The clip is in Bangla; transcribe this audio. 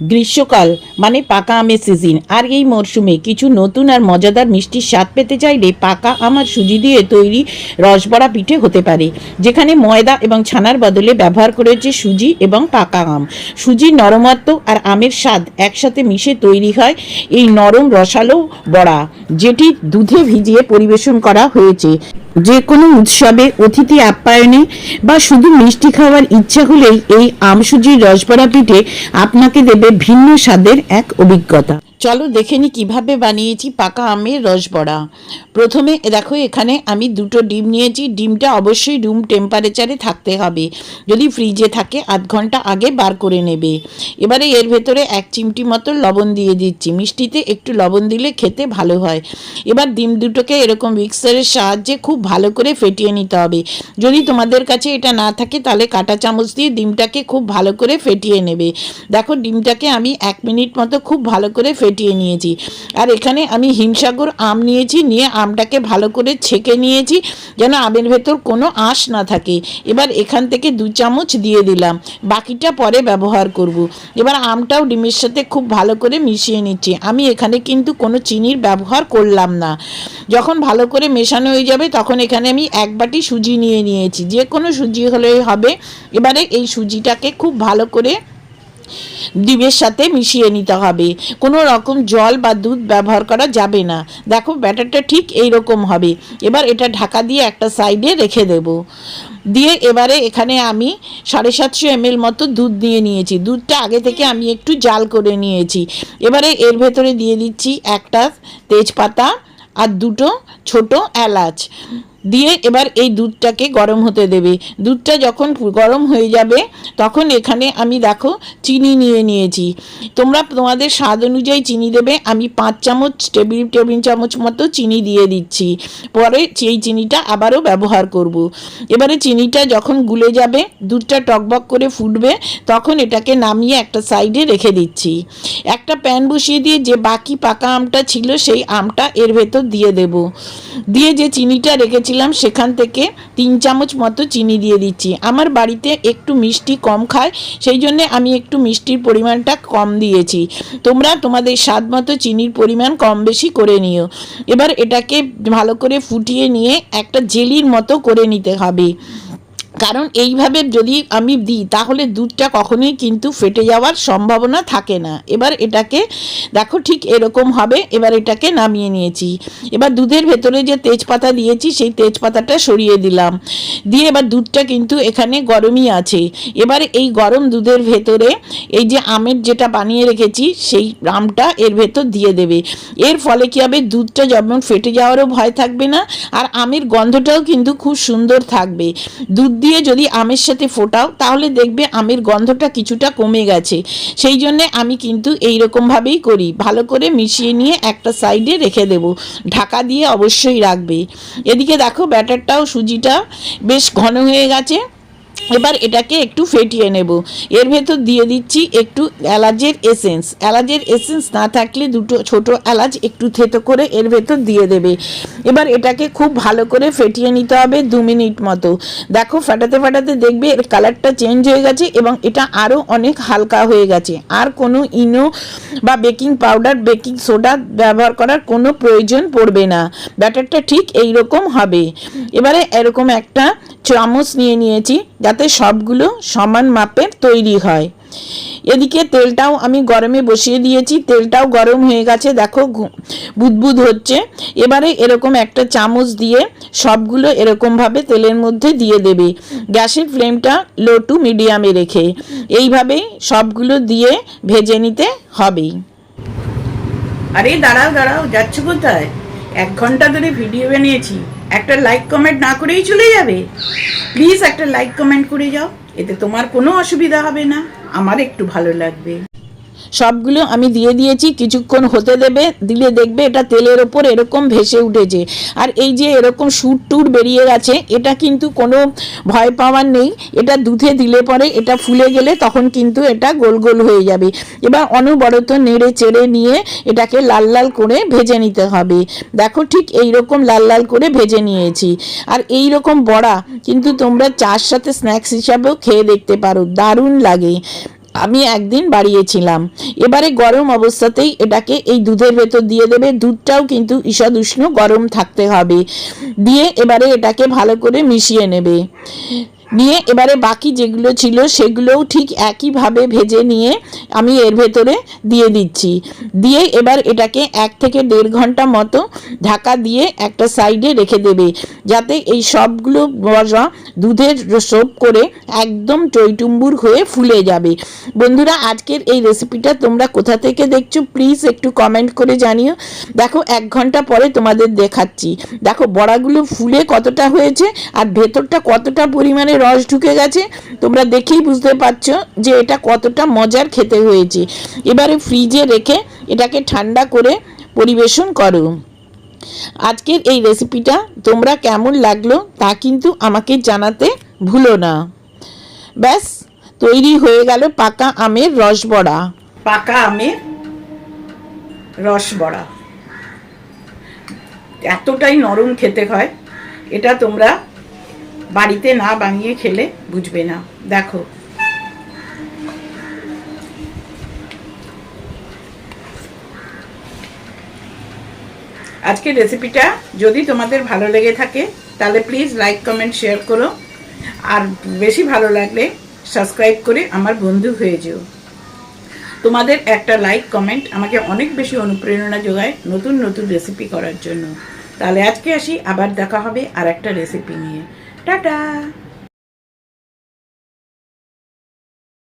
গ্রীষ্মকাল মানে পাকা আমের সিজন আর এই মরশুমে কিছু নতুন আর মজাদার মিষ্টির স্বাদ পেতে চাইলে পাকা আম সুজি দিয়ে তৈরি রসবড়া পিঠে হতে পারে, যেখানে ময়দা এবং ছানার বদলে ব্যবহার করেছে সুজি এবং পাকা আম। সুজির নরমত্ব আর আমের স্বাদ একসাথে মিশে তৈরি হয় এই নরম রসালো বড়া, যেটি দুধে ভিজিয়ে পরিবেশন করা হয়েছে। যে কোনো উৎসবে, অতিথি আপ্যায়নে বা শুধু মিষ্টি খাওয়ার ইচ্ছা হলেই এই আমসুজির রসবড়া পিঠে আপনাকে দেবে ভিন্ন স্বাদের এক অভিজ্ঞতা। চলো দেখে নি কীভাবে বানিয়েছি পাকা আমের রসবড়া। প্রথমে দেখো, এখানে আমি দুটো ডিম নিয়েছি। ডিমটা অবশ্যই রুম টেম্পারেচারে থাকতে হবে। যদি ফ্রিজে থাকে, আধ ঘণ্টা আগে বার করে নেবে। এবারে এর ভেতরে এক চিমটি মতো লবণ দিয়ে দিচ্ছি। মিষ্টিতে একটু লবণ দিলে খেতে ভালো হয়। এবার ডিম দুটোকে এরকম মিক্সারের সাহায্যে খুব ভালো করে ফেটিয়ে নিতে হবে। যদি তোমাদের কাছে এটা না থাকে, তাহলে কাঁটা চামচ দিয়ে ডিমটাকে খুব ভালো করে ফেটিয়ে নেবে। দেখো, ডিমটাকে আমি এক মিনিট মতো খুব ভালো করে ফেটিয়ে নিয়েছি। আর এখানে আমি হিমসাগর আম নিয়েছি, নিয়ে আমটাকে ভালো করে ছেঁকে নিয়েছি, যেন আমের ভেতর কোনো আঁশ না থাকে। এবার এখান থেকে দু চামচ দিয়ে দিলাম। বাকিটা পরে ব্যবহার করব। এবার আমটাও ডিমের সাথে খুব ভালো করে মিশিয়ে নিচ্ছি। আমি এখানে কিন্তু কোনো চিনির ব্যবহার করলাম না। যখন ভালো করে মেশানো হয়ে যাবে, তখন এখানে আমি এক বাটি সুজি নিয়ে নিয়েছি। যে কোনো সুজি হলেই হবে। এবারে এই সুজিটাকে খুব ভালো করে ডিমের সাথে মিশিয়ে নিতে হবে। কোনো রকম জল বা দুধ ব্যবহার করা যাবে না। দেখো, ব্যাটারটা ঠিক এই রকম হবে। এবার এটা ঢাকা দিয়ে একটা সাইডে রেখে দেব। দিয়ে এবারে এখানে আমি সাড়ে সাতশো এমএল মতো দুধ দিয়ে নিয়েছি। দুধটা আগে থেকে আমি একটু জাল করে নিয়েছি। এবারে এর ভেতরে দিয়ে দিচ্ছি একটা তেজপাতা আর দুটো ছোট এলাচ। দিয়ে এবার এই দুধটাকে গরম হতে দেবে। দুধটা যখন গরম হয়ে যাবে, তখন এখানে আমি দেখো চিনি নিয়ে নিয়েছি। তোমরা তোমাদের স্বাদ অনুযায়ী চিনি দেবে। আমি পাঁচ চামচ টেবিল টেবিল চামচ মতো চিনি দিয়ে দিচ্ছি। পরে সেই চিনিটা আবারও ব্যবহার করব। এবারে চিনিটা যখন গুলে যাবে, দুধটা টকবক করে ফুটবে, তখন এটাকে নামিয়ে একটা সাইডে রেখে দিচ্ছি। একটা প্যান বসিয়ে দিয়ে যে বাকি পাকা আমটা ছিল, সেই আমটা এর ভেতর দিয়ে দেব। দিয়ে যে চিনিটা রেখেছিলাম সেখান থেকে তিন চামচ মতো চিনি দিয়ে দিচ্ছি। আমার বাড়িতে একটু মিষ্টি কম খায়, সেই জন্য আমি একটু মিষ্টির পরিমাণটা কম দিয়েছি। তোমরা তোমাদের স্বাদ মতো চিনির পরিমাণ কম বেশি করে নিও। এবার এটাকে ভালো করে ফুটিয়ে নিয়ে একটা জেলির মতো করে নিতে হবে। কারণ এইভাবে যদি আমি দিই, তাহলে দুধটা কখনোই কিন্তু ফেটে যাওয়ার সম্ভাবনা থাকে না। এবার এটাকে, দেখো ঠিক এরকম হবে, এবার এটাকে নামিয়ে নিয়েছি। এবার দুধের ভেতরে যে তেজপাতা দিয়েছি, সেই তেজপাতাটা সরিয়ে দিলাম। দিয়ে এবার দুধটা কিন্তু এখানে গরমই আছে। এবার এই গরম দুধের ভেতরে এই যে আমের যেটা বানিয়ে রেখেছি, সেই আমটা এর ভেতর দিয়ে দেবে। এর ফলে কী হবে? দুধটা যেমন ফেটে যাওয়ারও ভয় থাকবে না, আর আমের গন্ধটাও কিন্তু খুব সুন্দর থাকবে। দুধ দিয়ে যদি আমের সাথে ফোটাও, তাহলে দেখবে আমের গন্ধটা কিছুটা কমে গেছে। সেই জন্যে আমি কিন্তু এই রকমভাবেই করি। ভালো করে মিশিয়ে নিয়ে একটা সাইডে রেখে দেব। ঢাকা দিয়ে অবশ্যই রাখবে। এদিকে দেখো ব্যাটারটাও সুজিটা বেশ ঘন হয়ে গেছে। এবার এটাকে একটু ফেটিয়ে নেব। এর ভেতর দিয়ে দিচ্ছি একটু এলাচের এসেন্স এলাচের এসেন্স না থাকলে দুটো ছোট এলাচ একটু থেতো করে এর ভেতর দিয়ে দেবে। এবার এটাকে খুব ভালো করে ফেটিয়ে নিতে হবে দু মিনিট মতো। দেখো ফাটাতে ফাটাতে দেখবে এর কালারটা চেঞ্জ হয়ে গেছে এবং এটা আরও অনেক হালকা হয়ে গেছে। আর কোনো ইনো বা বেকিং পাউডার বেকিং সোডা ব্যবহার করার কোনো প্রয়োজন পড়বে না। ব্যাটারটা ঠিক এই রকম হবে। এবারে এরকম একটা চামচ নিয়ে নিয়েছি। যাতে সবগুলো সমান মাপের তৈরি হয়। এদিকে তেলটাও আমি গরমে বসিয়ে দিয়েছি, তেলটাও গরম হয়ে গেছে, দেখো বুদবুদ হচ্ছে। এবারে এরকম একটা চামচ দিয়ে সবগুলো এরকমভাবে তেলের মধ্যে দিয়ে দেবে। গ্যাসের ফ্লেমটা লো টু মিডিয়ামে রেখে। এইভাবেই সবগুলো দিয়ে ভেজে নিতে হবেই। আরে দাঁড়াও দাঁড়াও, যাচ্ছ কোথায়? এক ঘণ্টা ধরে ভিডিও বানিয়েছি। একটা লাইক কমেন্ট না করেই চলে যাবে। প্লিজ একটা লাইক কমেন্ট করে যাও। এতে তোমার কোনো অসুবিধা হবে না। আমার একটু ভালো লাগবে। সবগুলো আমি দিয়ে দিয়েছি, কিছুক্ষণ হতে দেবে, দিলে দেখবে এটা তেলের ওপর এরকম ভেসে উঠেছে। আর এই যে এরকম সুট টুট বেরিয়ে গেছে, এটা কিন্তু কোনো ভয় পাওয়ার নেই। এটা দুধে দিলে পরে এটা ফুলে গেলে তখন কিন্তু এটা গোল গোল হয়ে যাবে। এবার অনবরত নেড়ে চেড়ে নিয়ে এটাকে লাল লাল করে ভেজে নিতে হবে। দেখো ঠিক এই রকম লাল লাল করে ভেজে নিয়েছি। আর এই রকম বড়া কিন্তু তোমরা চার সাথে স্ন্যাক্স হিসাবেও খেয়ে দেখতে পারো, দারুণ লাগে। আমি একদিন বাড়িয়েছিলাম। এবারে গরম অবস্থাতেই এটাকে এই দুধের ভেতর দিয়ে দেবে। দুধটাও কিন্তু ঈষদ উষ্ণ গরম থাকতে হবে। দিয়ে এবারে এটাকে ভালো করে মিশিয়ে নেবে। নিয়ে এবারে বাকি যেগুলো ছিল সেগুলোও ঠিক একইভাবে ভেজে নিয়ে আমি এর ভেতরে দিয়ে দিচ্ছি। দিয়ে এবার এটাকে এক থেকে দেড় ঘণ্টা মতো ঢাকা দিয়ে একটা সাইডে রেখে দেবে। যাতে এই সবগুলো মশলা দুধের সোপ করে একদম টইটুম্বুর হয়ে ফুলে যাবে। বন্ধুরা, আজকের এই রেসিপিটা তোমরা কোথা থেকে দেখছ প্লিজ একটু কমেন্ট করে জানিও। দেখো, এক ঘণ্টা পরে তোমাদের দেখাচ্ছি। দেখো, বড়াগুলো ফুলে কতটা হয়েছে আর ভেতরটা কতটা পরিমাণে রস ঢুকে গেছে। তোমরা দেখেই বুঝতে পারছ যে এটা কতটা মজার খেতে হয়েছে। এবারে ফ্রিজে রেখে এটাকে ঠান্ডা করে পরিবেশন করো। আজকের এই রেসিপিটা তোমরা কেমন লাগল তা কিন্তু আমাকে জানাতে ভুলো না। ব্যাস, তৈরি হয়ে গেল পাকা আমের রসবড়া পাকা আমের রসবড়া এতটাই নরম খেতে হয়, এটা তোমরা বাড়িতে না বানিয়ে খেলে বুঝবে না। দেখো। আজকের রেসিপিটা যদি তোমাদের ভালো লেগে থাকে, তাহলে প্লিজ লাইক কমেন্ট শেয়ার করো। আর বেশি ভালো লাগলে সাবস্ক্রাইব করে আমার বন্ধু হয়ে যেও। তোমাদের একটা লাইক কমেন্ট আমাকে অনেক বেশি অনুপ্রেরণা যোগায় নতুন নতুন রেসিপি করার জন্য। তাহলে আজকে আসি, আবার দেখা হবে আর একটা রেসিপি নিয়ে। টাটা